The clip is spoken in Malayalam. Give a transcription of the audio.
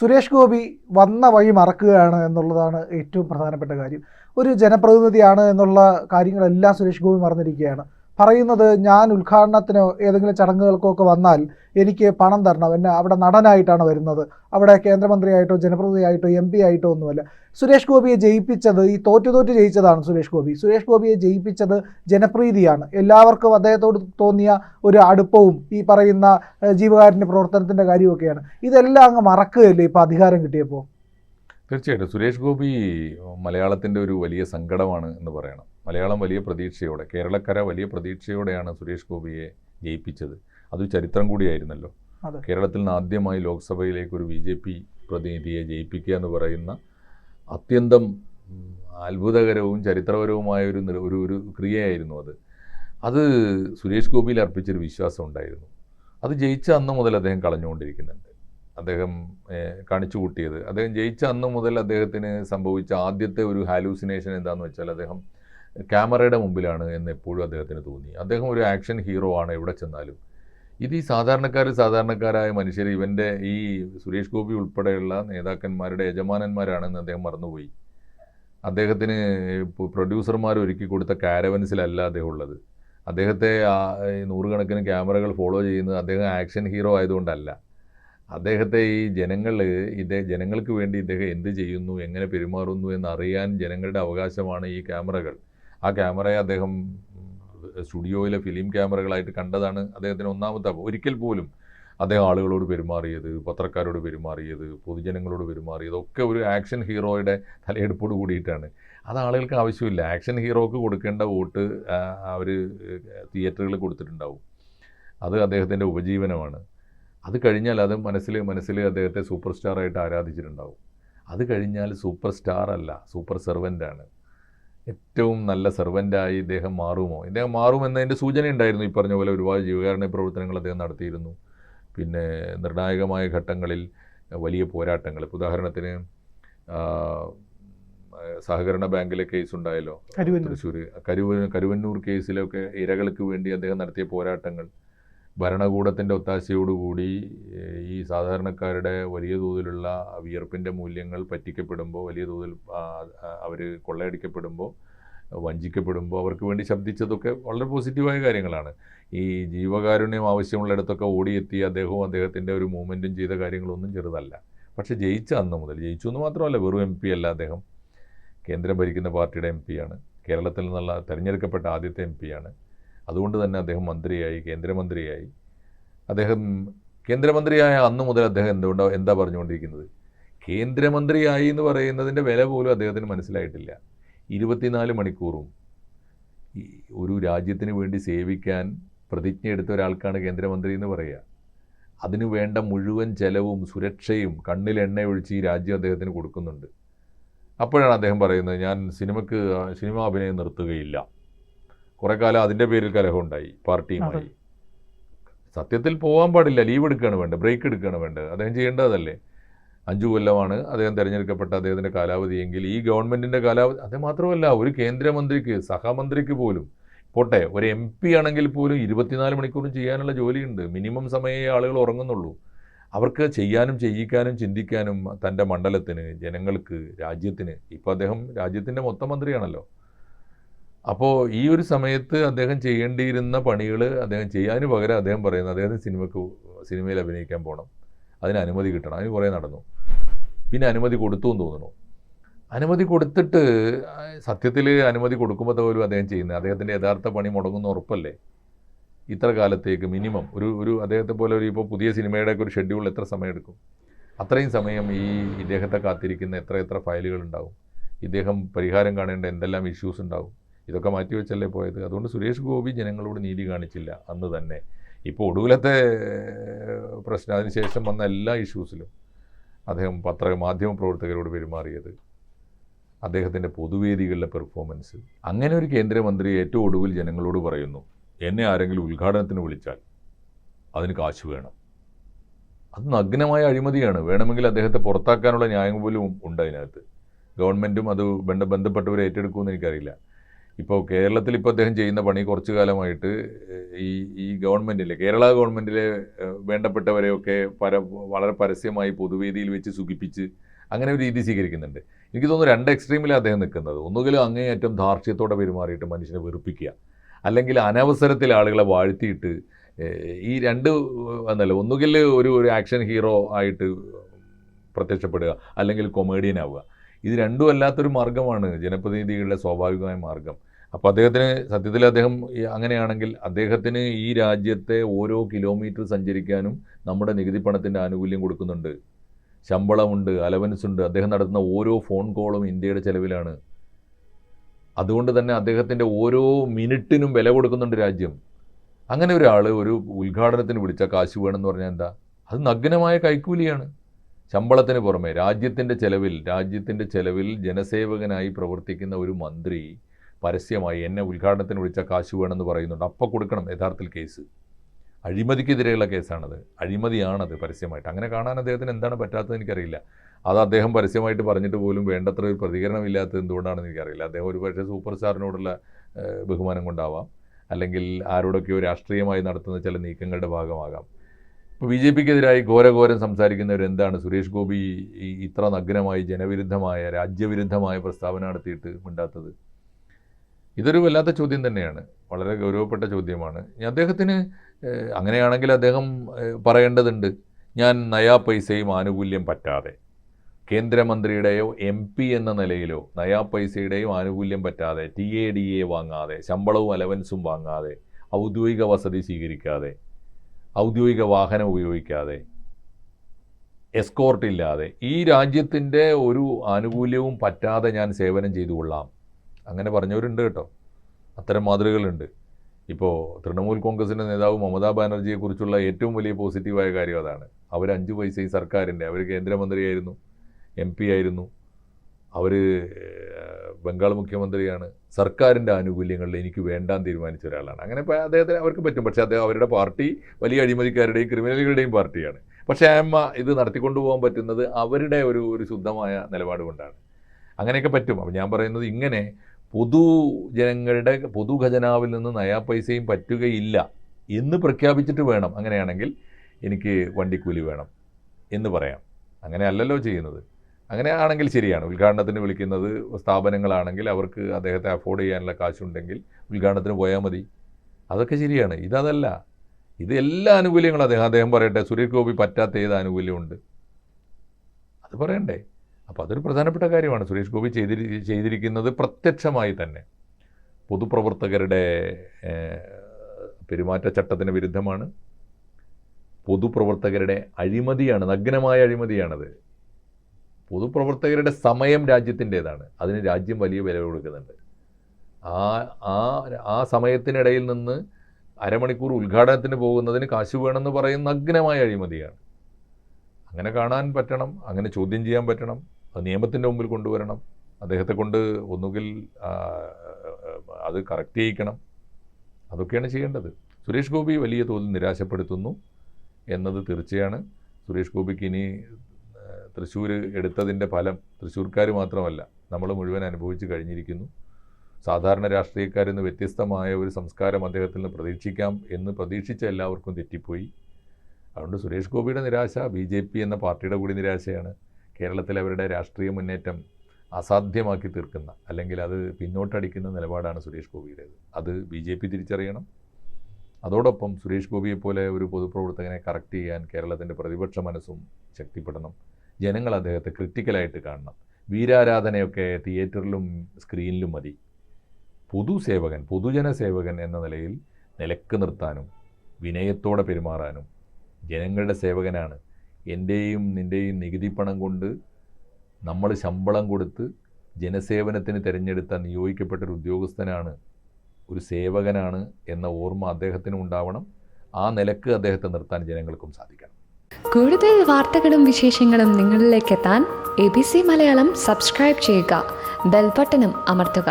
സുരേഷ് ഗോപി വന്ന വഴി മറക്കുകയാണ് എന്നുള്ളതാണ് ഏറ്റവും പ്രധാനപ്പെട്ട കാര്യം. ഒരു ജനപ്രതിനിധിയാണ് എന്നുള്ള കാര്യങ്ങളെല്ലാം സുരേഷ് ഗോപി മറന്നിരിക്കുകയാണ്. പറയുന്നത് ഞാൻ ഉദ്ഘാടനത്തിനോ ഏതെങ്കിലും ചടങ്ങുകൾക്കോ ഒക്കെ വന്നാൽ എനിക്ക് പണം തരണം. എന്നെ അവിടെ നടനായിട്ടാണ് വരുന്നത്. അവിടെ കേന്ദ്രമന്ത്രിയായിട്ടോ ജനപ്രതിനിധിയായിട്ടോ എം പി ആയിട്ടോ ഒന്നുമല്ല. സുരേഷ് ഗോപിയെ ജയിപ്പിച്ചത് ഈ തോറ്റു തോറ്റ് ജയിച്ചതാണ് സുരേഷ് ഗോപി. സുരേഷ് ഗോപിയെ ജയിപ്പിച്ചത് ജനപ്രീതിയാണ്. എല്ലാവർക്കും അദ്ദേഹത്തോട് തോന്നിയ ഒരു അടുപ്പവും ഈ പറയുന്ന ജീവകാരുണ്യ പ്രവർത്തനത്തിന്റെ കാര്യമൊക്കെയാണ്. ഇതെല്ലാം അങ്ങ് മറക്കുകയല്ലേ ഇപ്പോൾ അധികാരം കിട്ടിയപ്പോൾ തീർച്ചയായിട്ടും. സുരേഷ് ഗോപി മലയാളത്തിന്റെ ഒരു വലിയ സങ്കടമാണ് എന്ന് പറയണം. മലയാളം വലിയ പ്രതീക്ഷയോടെ കേരളക്കര വലിയ പ്രതീക്ഷയോടെയാണ് സുരേഷ് ഗോപിയെ ജയിപ്പിച്ചത്. അത് ചരിത്രം കൂടിയായിരുന്നല്ലോ. കേരളത്തിൽ നിന്ന് ആദ്യമായി ലോക്സഭയിലേക്ക് ഒരു ബി ജെ പി പ്രതിനിധിയെ ജയിപ്പിക്കുക എന്ന് പറയുന്ന അത്യന്തം അത്ഭുതകരവും ചരിത്രപരവുമായ ഒരു ഒരു ഒരു ക്രിയയായിരുന്നു അത്. അത് സുരേഷ് ഗോപിയിൽ അർപ്പിച്ചൊരു വിശ്വാസം ഉണ്ടായിരുന്നു. അത് ജയിച്ച അന്ന് മുതൽ അദ്ദേഹം കളഞ്ഞുകൊണ്ടിരിക്കുന്നുണ്ട്. അദ്ദേഹം കാണിച്ചു കൂട്ടിയത് അദ്ദേഹം ജയിച്ച അന്ന് മുതൽ അദ്ദേഹത്തിന് സംഭവിച്ച ആദ്യത്തെ ഒരു ഹാലൂസിനേഷൻ എന്താണെന്ന് വെച്ചാൽ അദ്ദേഹം ക്യാമറയുടെ മുമ്പിലാണ് എന്ന് എപ്പോഴും അദ്ദേഹത്തിന് തോന്നി. അദ്ദേഹം ഒരു ആക്ഷൻ ഹീറോ ആണ് എവിടെ ചെന്നാലും. ഇത് ഈ സാധാരണക്കാർ സാധാരണക്കാരായ മനുഷ്യർ ഇവന്റെ ഈ സുരേഷ് ഗോപി ഉൾപ്പെടെയുള്ള നേതാക്കന്മാരുടെ യജമാനന്മാരാണെന്ന് അദ്ദേഹം മറന്നുപോയി. അദ്ദേഹത്തിന് പ്രൊഡ്യൂസർമാർ ഒരുക്കി കൊടുത്ത കാരവൻസിലല്ല അദ്ദേഹം ഉള്ളത്. അദ്ദേഹത്തെ നൂറുകണക്കിന് ക്യാമറകൾ ഫോളോ ചെയ്യുന്നത് അദ്ദേഹം ആക്ഷൻ ഹീറോ ആയതുകൊണ്ടല്ല. അദ്ദേഹത്തെ ഈ ജനങ്ങൾ ഇതേ ജനങ്ങൾക്ക് വേണ്ടി ഇദ്ദേഹം എന്ത് ചെയ്യുന്നു എങ്ങനെ പെരുമാറുന്നു എന്നറിയാൻ ജനങ്ങളുടെ അവകാശമാണ് ഈ ക്യാമറകൾ. ആ ക്യാമറയെ അദ്ദേഹം സ്റ്റുഡിയോയിലെ ഫിലിം ക്യാമറകളായിട്ട് കണ്ടതാണ് അദ്ദേഹത്തിന് ഒന്നാമത്തെ ഒരിക്കൽ പോലും അദ്ദേഹം ആളുകളോട് പെരുമാറിയത് പത്രക്കാരോട് പെരുമാറിയത് പൊതുജനങ്ങളോട് പെരുമാറിയത് ഒക്കെ ഒരു ആക്ഷൻ ഹീറോയുടെ തലയെടുപ്പോട് കൂടിയിട്ടാണ്. അത് ആളുകൾക്ക് ആവശ്യമില്ല. ആക്ഷൻ ഹീറോക്ക് കൊടുക്കേണ്ട വോട്ട് അവർ തിയേറ്ററുകളിൽ കൊടുത്തിട്ടുണ്ടാവും. അത് അദ്ദേഹത്തിന്റെ ഉപജീവനമാണ്. അത് കഴിഞ്ഞാൽ അത് മനസ്സിൽ മനസ്സിൽ അദ്ദേഹത്തെ സൂപ്പർ സ്റ്റാറായിട്ട് ആരാധിച്ചിട്ടുണ്ടാവും. അത് കഴിഞ്ഞാൽ സൂപ്പർ സ്റ്റാർ അല്ല സൂപ്പർ സെർവന്റാണ്. ഏറ്റവും നല്ല സെർവന്റായി ഇദ്ദേഹം മാറുമോ? ഇദ്ദേഹം മാറുമെന്നതിന്റെ സൂചന ഉണ്ടായിരുന്നു ഈ പറഞ്ഞ പോലെ ഒരുപാട് ജീവകാരുണ്യ പ്രവർത്തനങ്ങൾ അദ്ദേഹം നടത്തിയിരുന്നു. പിന്നെ നിർണായകമായ ഘട്ടങ്ങളിൽ വലിയ പോരാട്ടങ്ങൾ. ഇപ്പോൾ ഉദാഹരണത്തിന് സഹകരണ ബാങ്കിലെ കേസ് ഉണ്ടായല്ലോ. തൃശ്ശൂർ കരുവ കരുവന്നൂർ കേസിലൊക്കെ ഇരകൾക്ക് വേണ്ടി അദ്ദേഹം നടത്തിയ പോരാട്ടങ്ങൾ. ഭരണകൂടത്തിന്റെ ഒത്താശയോടുകൂടി ഈ സാധാരണക്കാരുടെ വലിയ തോതിലുള്ള വിയർപ്പിന്റെ മൂല്യങ്ങൾ പറ്റിക്കപ്പെടുമ്പോൾ വലിയ തോതിൽ അവർ കൊള്ളയടിക്കപ്പെടുമ്പോൾ വഞ്ചിക്കപ്പെടുമ്പോൾ അവർക്ക് വേണ്ടി ശബ്ദിച്ചതൊക്കെ വളരെ പോസിറ്റീവായ കാര്യങ്ങളാണ്. ഈ ജീവകാരുണ്യം ആവശ്യമുള്ളിടത്തൊക്കെ ഓടിയെത്തി അദ്ദേഹവും അദ്ദേഹത്തിന്റെ ഒരു മൂവ്മെന്റും ചെയ്ത കാര്യങ്ങളൊന്നും ചെറുതല്ല. പക്ഷെ ജയിച്ച അന്ന് മുതൽ ജയിച്ചു എന്ന് മാത്രമല്ല വെറും എം പി അല്ല അദ്ദേഹം. കേന്ദ്രം ഭരിക്കുന്ന പാർട്ടിയുടെ എം പിയാണ് കേരളത്തിൽ നിന്നുള്ള തിരഞ്ഞെടുക്കപ്പെട്ട ആദ്യത്തെ എം പിയാണ് അതുകൊണ്ട് തന്നെ അദ്ദേഹം മന്ത്രിയായി കേന്ദ്രമന്ത്രിയായി. അദ്ദേഹം കേന്ദ്രമന്ത്രിയായ അന്ന് മുതൽ അദ്ദേഹം എന്തുകൊണ്ടാണ് എന്താ പറഞ്ഞുകൊണ്ടിരിക്കുന്നത്? കേന്ദ്രമന്ത്രിയായി എന്ന് പറയുന്നതിന്റെ വില പോലും അദ്ദേഹത്തിന് മനസ്സിലായിട്ടില്ല. ഇരുപത്തിനാല് മണിക്കൂറും ഒരു രാജ്യത്തിന് വേണ്ടി സേവിക്കാൻ പ്രതിജ്ഞ എടുത്ത ഒരാൾക്കാണ് കേന്ദ്രമന്ത്രി എന്ന് പറയുക. അതിനു വേണ്ട മുഴുവൻ ചെലവും സുരക്ഷയും കണ്ണിൽ എണ്ണ ഒഴിച്ച് ഈ രാജ്യം അദ്ദേഹത്തിന് കൊടുക്കുന്നുണ്ട്. അപ്പോഴാണ് അദ്ദേഹം പറയുന്നത് ഞാൻ സിനിമയ്ക്ക് സിനിമ അഭിനയം നിർത്തുകയില്ല. കുറേ കാലം അതിന്റെ പേരിൽ കലഹമുണ്ടായി പാർട്ടിയുമായി. സത്യത്തിൽ പോകാൻ പാടില്ല ലീവ് എടുക്കുകയാണ് വേണ്ടത് ബ്രേക്ക് എടുക്കുകയാണ് വേണ്ടത്. അദ്ദേഹം ചെയ്യേണ്ടതല്ലേ അഞ്ചു കൊല്ലമാണ് അദ്ദേഹം തിരഞ്ഞെടുക്കപ്പെട്ട അദ്ദേഹത്തിന്റെ കാലാവധിയെങ്കിൽ ഈ ഗവൺമെന്റിന്റെ കാലാവധി അത് മാത്രമല്ല ഒരു കേന്ദ്രമന്ത്രിക്ക് സഹമന്ത്രിക്ക് പോലും പോട്ടെ ഒരു എം പി ആണെങ്കിൽ പോലും ഇരുപത്തിനാല് മണിക്കൂറും ചെയ്യാനുള്ള ജോലിയുണ്ട്. മിനിമം സമയമേ ആളുകൾ ഉറങ്ങുന്നുള്ളൂ. അവർക്ക് ചെയ്യാനും ചെയ്യിക്കാനും ചിന്തിക്കാനും തന്റെ മണ്ഡലത്തിന് ജനങ്ങൾക്ക് രാജ്യത്തിന് ഇപ്പോൾ അദ്ദേഹം രാജ്യത്തിന്റെ മൊത്തം മന്ത്രിയാണല്ലോ അപ്പോൾ ഈ ഒരു സമയത്ത് അദ്ദേഹം ചെയ്യേണ്ടിയിരുന്ന പണികൾ അദ്ദേഹം ചെയ്യാൻ പകരം അദ്ദേഹം പറയുന്നത് അദ്ദേഹത്തിന് സിനിമക്ക് സിനിമയിൽ അഭിനയിക്കാൻ പോകണം അതിന് അനുമതി കിട്ടണം. അതിന് കുറേ നടന്നു. പിന്നെ അനുമതി കൊടുത്തു എന്ന് തോന്നുന്നു. അനുമതി കൊടുത്തിട്ട് സത്യത്തിൽ അനുമതി കൊടുക്കുമ്പോൾ പോലും അദ്ദേഹം ചെയ്യുന്നത് അദ്ദേഹത്തിന്റെ യഥാർത്ഥ പണി മുടങ്ങുന്ന ഉറപ്പല്ലേ? ഇത്ര കാലത്തേക്ക് മിനിമം. ഒരു ഒരു അദ്ദേഹത്തെ പോലെ ഒരു ഇപ്പോൾ പുതിയ സിനിമയുടെ ഒക്കെ ഒരു ഷെഡ്യൂൾ എത്ര സമയം എടുക്കും അത്രയും സമയം ഈ ഇദ്ദേഹത്തെ കാത്തിരിക്കുന്ന എത്ര എത്ര ഫയലുകൾ ഉണ്ടാവും? ഇദ്ദേഹം പരിഹാരം കാണേണ്ട എന്തെല്ലാം ഇഷ്യൂസ് ഉണ്ടാവും? ഇതൊക്കെ മാറ്റിവെച്ചല്ലേ പോയത്? അതുകൊണ്ട് സുരേഷ് ഗോപി ജനങ്ങളോട് നീതി കാണിച്ചില്ല അന്ന് തന്നെ. ഇപ്പോൾ ഒടുവിലത്തെ പ്രശ്നം അതിനുശേഷം വന്ന എല്ലാ ഇഷ്യൂസിലും അദ്ദേഹം പത്ര മാധ്യമ പ്രവർത്തകരോട് പെരുമാറിയത്. അദ്ദേഹത്തിന്റെ പൊതുവേദികളിലെ പെർഫോമൻസ് അങ്ങനെ ഒരു കേന്ദ്രമന്ത്രി ഏറ്റവും ഒടുവിൽ ജനങ്ങളോട് പറയുന്നു എന്നെ ആരെങ്കിലും ഉദ്ഘാടനത്തിന് വിളിച്ചാൽ അതിന് കാശ് വേണം. അത് നഗ്നമായ അഴിമതിയാണ്. വേണമെങ്കിൽ അദ്ദേഹത്തെ പുറത്താക്കാനുള്ള ന്യായം പോലും ഉണ്ട് അതിനകത്ത്. ഗവൺമെന്റും അത് ബന്ധ ബന്ധപ്പെട്ടവരെ ഏറ്റെടുക്കുമെന്ന് എനിക്കറിയില്ല. ഇപ്പോൾ കേരളത്തിൽ ഇപ്പോൾ അദ്ദേഹം ചെയ്യുന്ന പണി കുറച്ചു കാലമായിട്ട് ഈ ഈ ഗവൺമെന്റിലെ കേരള ഗവൺമെന്റിലെ വേണ്ടപ്പെട്ടവരെയൊക്കെ പര വളരെ പരസ്യമായി പൊതുവേദിയിൽ വെച്ച് സുഖിപ്പിച്ച് അങ്ങനെ ഒരു രീതി സ്വീകരിക്കുന്നുണ്ട്. എനിക്ക് തോന്നുന്നു രണ്ട് എക്സ്ട്രീമിലാണ് അദ്ദേഹം നിൽക്കുന്നത്. ഒന്നുകിൽ അങ്ങേയറ്റം ധാർഷ്ട്യത്തോടെ പെരുമാറിയിട്ട് മനുഷ്യനെ വെറുപ്പിക്കുക. അല്ലെങ്കിൽ അനവസരത്തിൽ ആളുകളെ വാഴ്ത്തിയിട്ട് ഈ രണ്ട് എന്നല്ല ഒന്നുകിൽ ഒരു ഒരു ആക്ഷൻ ഹീറോ ആയിട്ട് പ്രത്യക്ഷപ്പെടുക അല്ലെങ്കിൽ കൊമേഡിയൻ ആവുക. ഇത് രണ്ടും അല്ലാത്തൊരു മാർഗമാണ്. ജനപ്രതിനിധികളുടെ സ്വാഭാവികമായ മാർഗം അപ്പോൾ അദ്ദേഹത്തിന് സത്യത്തിൽ അദ്ദേഹം അങ്ങനെയാണെങ്കിൽ അദ്ദേഹത്തിന് ഈ രാജ്യത്തെ ഓരോ കിലോമീറ്റർ സഞ്ചരിക്കാനും നമ്മുടെ നികുതി പണത്തിന്റെ ആനുകൂല്യം കൊടുക്കുന്നുണ്ട്. ശമ്പളമുണ്ട് അലവൻസ് ഉണ്ട്. അദ്ദേഹം നടത്തുന്ന ഓരോ ഫോൺ കോളും ഇന്ത്യയുടെ ചെലവിലാണ്. അതുകൊണ്ട് തന്നെ അദ്ദേഹത്തിന്റെ ഓരോ മിനിറ്റിനും വില കൊടുക്കുന്നുണ്ട് രാജ്യം. അങ്ങനെ ഒരാൾ ഒരു ഉദ്ഘാടനത്തിന് വിളിച്ച കാശ് വേണമെന്ന് പറഞ്ഞാൽ എന്താ? അത് നഗ്നമായ കൈക്കൂലിയാണ്. ശമ്പളത്തിന് പുറമെ രാജ്യത്തിന്റെ ചെലവിൽ രാജ്യത്തിന്റെ ചെലവിൽ ജനസേവകനായി പ്രവർത്തിക്കുന്ന ഒരു മന്ത്രി പരസ്യമായി എന്നെ ഉദ്ഘാടനത്തിന് വിളിച്ച കാശ് വേണമെന്ന് പറയുന്നുണ്ട്. അപ്പോൾ കൊടുക്കണം യഥാർത്ഥത്തിൽ കേസ്. അഴിമതിക്കെതിരെയുള്ള കേസാണത്. അഴിമതിയാണത് പരസ്യമായിട്ട്. അങ്ങനെ കാണാൻ അദ്ദേഹത്തിന് എന്താണ് പറ്റാത്തത് എനിക്കറിയില്ല. അത് അദ്ദേഹം പരസ്യമായിട്ട് പറഞ്ഞിട്ട് പോലും വേണ്ടത്ര ഒരു പ്രതികരണം ഇല്ലാത്തത് എന്തുകൊണ്ടാണെന്ന് എനിക്കറിയില്ല. അദ്ദേഹം ഒരു പക്ഷേ സൂപ്പർ സ്റ്റാറിനോടുള്ള ബഹുമാനം കൊണ്ടാവാം. അല്ലെങ്കിൽ ആരോടൊക്കെയോ രാഷ്ട്രീയമായി നടത്തുന്ന ചില നീക്കങ്ങളുടെ ഭാഗമാകാം. ഇപ്പോൾ ബി ജെ പിക്കെതിരായി ഘോരഘോരം സംസാരിക്കുന്നവരെന്താണ് സുരേഷ് ഗോപി ഇത്ര നഗ്നമായി ജനവിരുദ്ധമായ രാജ്യവിരുദ്ധമായ പ്രസ്താവന നടത്തിയിട്ട് മിണ്ടാത്തത്? ഇതൊരു വല്ലാത്ത ചോദ്യം തന്നെയാണ്. വളരെ ഗൗരവപ്പെട്ട ചോദ്യമാണ്. അദ്ദേഹത്തിന് അങ്ങനെയാണെങ്കിൽ അദ്ദേഹം പറയേണ്ടതുണ്ട്. ഞാൻ നയാ പൈസയും ആനുകൂല്യം പറ്റാതെ. കേന്ദ്രമന്ത്രിയുടെയോ എം പി എന്ന നിലയിലോ നയാ പൈസയുടെയും ആനുകൂല്യം പറ്റാതെ ടി എ ഡി എ വാങ്ങാതെ ശമ്പളവും അലവൻസും വാങ്ങാതെ ഔദ്യോഗിക വസതി സ്വീകരിക്കാതെ ഔദ്യോഗിക വാഹനം ഉപയോഗിക്കാതെ എസ്കോർട്ടില്ലാതെ ഈ രാജ്യത്തിന്റെ ഒരു ആനുകൂല്യവും പറ്റാതെ ഞാൻ സേവനം ചെയ്തു കൊള്ളാം. അങ്ങനെ പറഞ്ഞവരുണ്ട് കേട്ടോ. അത്തരം മാതൃകകളുണ്ട്. ഇപ്പോൾ തൃണമൂൽ കോൺഗ്രസിന്റെ നേതാവ് മമതാ ബാനർജിയെക്കുറിച്ചുള്ള ഏറ്റവും വലിയ പോസിറ്റീവായ കാര്യം അതാണ്. അവർ അഞ്ച് പൈസ ഈ സർക്കാരിന്റെ അവർ കേന്ദ്രമന്ത്രിയായിരുന്നു എം പി ആയിരുന്നു. അവർ ബംഗാൾ മുഖ്യമന്ത്രിയാണ്. സർക്കാരിന്റെ ആനുകൂല്യങ്ങളിൽ എനിക്ക് വേണ്ടാൻ തീരുമാനിച്ച ഒരാളാണ്. അങ്ങനെ അദ്ദേഹത്തിന് അവർക്ക് പറ്റും. പക്ഷേ അദ്ദേഹം അവരുടെ പാർട്ടി വലിയ അഴിമതിക്കാരുടെയും ക്രിമിനലുകളുടെയും പാർട്ടിയാണ്. പക്ഷേ അമ്മ ഇത് നടത്തിക്കൊണ്ടു പോകാൻ പറ്റുന്നത് അവരുടെ ഒരു ഒരു ശുദ്ധമായ നിലപാട് കൊണ്ടാണ്. അങ്ങനെയൊക്കെ പറ്റും. അപ്പോൾ ഞാൻ പറയുന്നത് ഇങ്ങനെ പൊതുജനങ്ങളുടെ പൊതുഖജനാവിൽ നിന്ന് നയാ പൈസയും പറ്റുകയില്ല എന്ന് പ്രഖ്യാപിച്ചിട്ട് വേണം. അങ്ങനെയാണെങ്കിൽ എനിക്ക് വണ്ടിക്കൂലി വേണം എന്ന് പറയാം. അങ്ങനെ അല്ലല്ലോ ചെയ്യുന്നത്. അങ്ങനെ ആണെങ്കിൽ ശരിയാണ്. ഉദ്ഘാടനത്തിന് വിളിക്കുന്നത് സ്ഥാപനങ്ങളാണെങ്കിൽ അവർക്ക് അദ്ദേഹത്തെ അഫോർഡ് ചെയ്യാനുള്ള കാശുണ്ടെങ്കിൽ ഉദ്ഘാടനത്തിന് പോയാൽ മതി. അതൊക്കെ ശരിയാണ്. ഇതതല്ല. ഇത് എല്ലാ ആനുകൂല്യങ്ങളും അദ്ദേഹം അദ്ദേഹം പറയട്ടെ സുരേഷ് ഗോപി പറ്റാത്ത ഏത് ആനുകൂല്യമുണ്ട്? അത് പറയണ്ടേ? അപ്പോൾ അതൊരു പ്രധാനപ്പെട്ട കാര്യമാണ്. സുരേഷ് ഗോപി ചെയ്തിരി ചെയ്തിരിക്കുന്നത് പ്രത്യക്ഷമായി തന്നെ. പൊതുപ്രവർത്തകരുടെ പെരുമാറ്റച്ചട്ടത്തിന് വിരുദ്ധമാണ്. പൊതുപ്രവർത്തകരുടെ അഴിമതിയാണ് നഗ്നമായ അഴിമതിയാണത്. പൊതുപ്രവർത്തകരുടെ സമയം രാജ്യത്തിന്റേതാണ്. അതിന് രാജ്യം വലിയ വില കൊടുക്കുന്നുണ്ട്. ആ ആ ആ സമയത്തിനിടയിൽ നിന്ന് അരമണിക്കൂർ ഉദ്ഘാടനത്തിന് പോകുന്നതിന് കാശ് വേണമെന്ന് പറയുന്ന നഗ്നമായ അഴിമതിയാണ്. അങ്ങനെ കാണാൻ പറ്റണം അങ്ങനെ ചോദ്യം ചെയ്യാൻ പറ്റണം. അത് നിയമത്തിന്റെ മുമ്പിൽ കൊണ്ടുവരണം. അദ്ദേഹത്തെ കൊണ്ട് ഒന്നുകിൽ അത് കറക്റ്റ് ചെയ്യിക്കണം. അതൊക്കെയാണ് ചെയ്യേണ്ടത്. സുരേഷ് ഗോപി വലിയ തോതിൽ നിരാശപ്പെടുത്തുന്നു എന്നത് തീർച്ചയാണ്. സുരേഷ് ഗോപിക്ക് ഇനി തൃശ്ശൂർ എടുത്തതിന്റെ ഫലം തൃശ്ശൂർക്കാർ മാത്രമല്ല നമ്മൾ മുഴുവൻ അനുഭവിച്ച് കഴിഞ്ഞിരിക്കുന്നു. സാധാരണ രാഷ്ട്രീയക്കാരിൽ നിന്ന് വ്യത്യസ്തമായ ഒരു സംസ്കാരം അദ്ദേഹത്തിൽ നിന്ന് പ്രതീക്ഷിക്കാം എന്ന് പ്രതീക്ഷിച്ച എല്ലാവർക്കും തെറ്റിപ്പോയി. അതുകൊണ്ട് സുരേഷ് ഗോപിയുടെ നിരാശ ബി എന്ന പാർട്ടിയുടെ കൂടി നിരാശയാണ്. കേരളത്തിൽ അവരുടെ രാഷ്ട്രീയ മുന്നേറ്റം അസാധ്യമാക്കി തീർക്കുന്ന അല്ലെങ്കിൽ അത് പിന്നോട്ടടിക്കുന്ന നിലപാടാണ് സുരേഷ് ഗോപിയുടേത്. അത് ബി ജെ പി തിരിച്ചറിയണം. അതോടൊപ്പം സുരേഷ് ഗോപിയെപ്പോലെ ഒരു പൊതുപ്രവർത്തകനെ കറക്റ്റ് ചെയ്യാൻ കേരളത്തിന്റെ പ്രതിപക്ഷ മനസ്സും ശക്തിപ്പെടണം. ജനങ്ങൾ അദ്ദേഹത്തെ ക്രിറ്റിക്കലായിട്ട് കാണണം. വീരാരാധനയൊക്കെ തിയേറ്ററിലും സ്ക്രീനിലും മതി. പൊതുസേവകൻ പൊതുജന സേവകൻ എന്ന നിലയിൽ നിലയ്ക്ക് നിർത്താനും വിനയത്തോടെ പെരുമാറാനും ജനങ്ങളുടെ സേവകനാണ് എന്റെയും നിന്റെയും നികുതി പണം കൊണ്ട് നമ്മൾ ശമ്പളം കൊടുത്ത് ജനസേവനത്തിന് തിരഞ്ഞെടുത്ത നിയോഗിക്കപ്പെട്ട ഒരു ഉദ്യോഗസ്ഥനാണ് ഒരു സേവകനാണ് എന്ന ഓർമ്മ അദ്ദേഹത്തിനും ഉണ്ടാവണം. ആ നിലയ്ക്ക് അദ്ദേഹത്തെ നിർത്താൻ ജനങ്ങൾക്കും സാധിക്കണം. കൂടുതൽ വാർത്തകളും വിശേഷങ്ങളും നിങ്ങളിലേക്ക് എത്താൻ A B C Malayalam subscribe ചെയ്യുക ബെൽബട്ടനും അമർത്തുക.